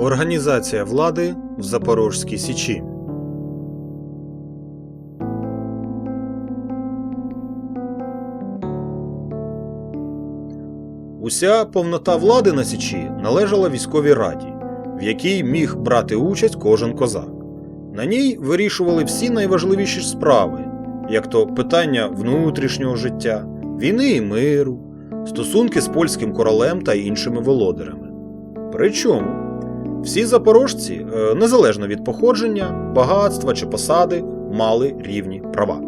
Організація влади в Запорожській Січі. Уся повнота влади на Січі належала військовій раді, в якій міг брати участь кожен козак. На ній вирішували всі найважливіші справи, як то питання внутрішнього життя, війни і миру, стосунки з польським королем та іншими володарями. Причому всі запорожці, е, незалежно від походження, багатства чи посади, мали рівні права.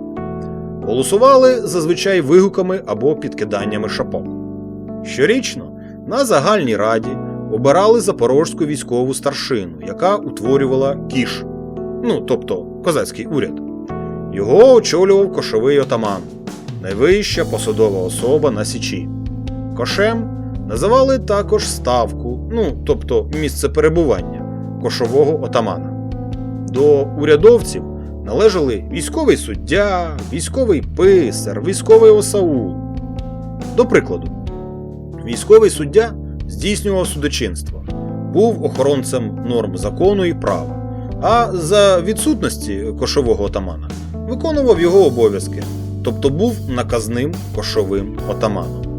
Голосували зазвичай вигуками або підкиданнями шапок. Щорічно на загальній раді обирали запорожську військову старшину, яка утворювала кіш, ну тобто козацький уряд. Його очолював кошовий отаман, найвища посадова особа на Січі. Кошем називали також ставку, ну тобто місце перебування кошового отамана. До урядовців належали військовий суддя, військовий писар, військовий осаул. До прикладу, військовий суддя здійснював судочинство, був охоронцем норм закону і права, а за відсутності кошового отамана виконував його обов'язки, тобто був наказним кошовим отаманом.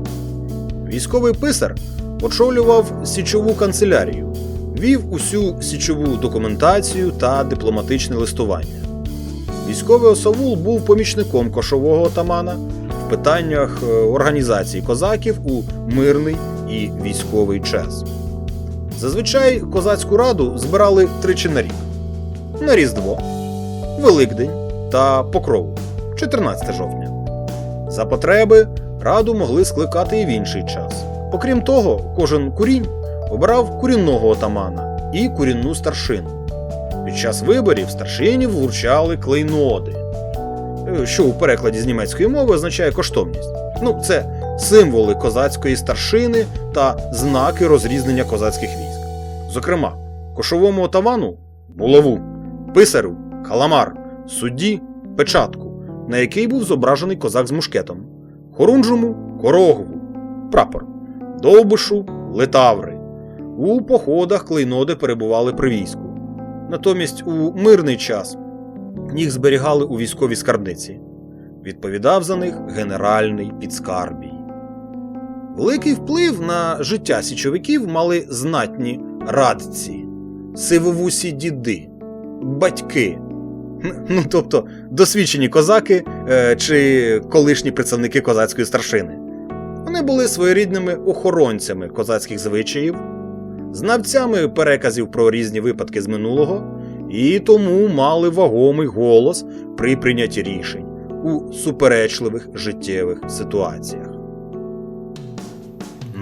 Військовий писар очолював січову канцелярію, вів усю січову документацію та дипломатичне листування. Військовий осавул був помічником кошового отамана в питаннях е, організації козаків у мирний і військовий час. Зазвичай козацьку раду збирали тричі на рік: на Різдво, Великдень та Покрову 14 жовтня. За потреби раду могли скликати і в інший час. Окрім того, кожен курінь обирав курінного отамана і курінну старшину. Під час виборів старшинів вручали клейноди, е, що у перекладі з німецької мови означає коштовність. Ну, це символи козацької старшини та знаки розрізнення козацьких військ. Зокрема, кошовому отаману булаву, писарю, каламар, судді печатку, на який був зображений козак з мушкетом, хорунжому корогову, прапор, довбишу литаври. У походах клейноди перебували при війську. Натомість у мирний час їх зберігали у військовій скарбниці. Відповідав за них генеральний підскарбій. Великий вплив на життя січовиків мали знатні радці, сивовусі діди, батьки, ну тобто досвідчені козаки е, чи колишні представники козацької старшини. Вони були своєрідними охоронцями козацьких звичаїв, знавцями переказів про різні випадки з минулого, і тому мали вагомий голос при прийнятті рішень у суперечливих життєвих ситуаціях.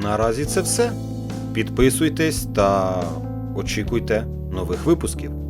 Наразі це все. Підписуйтесь та очікуйте нових випусків.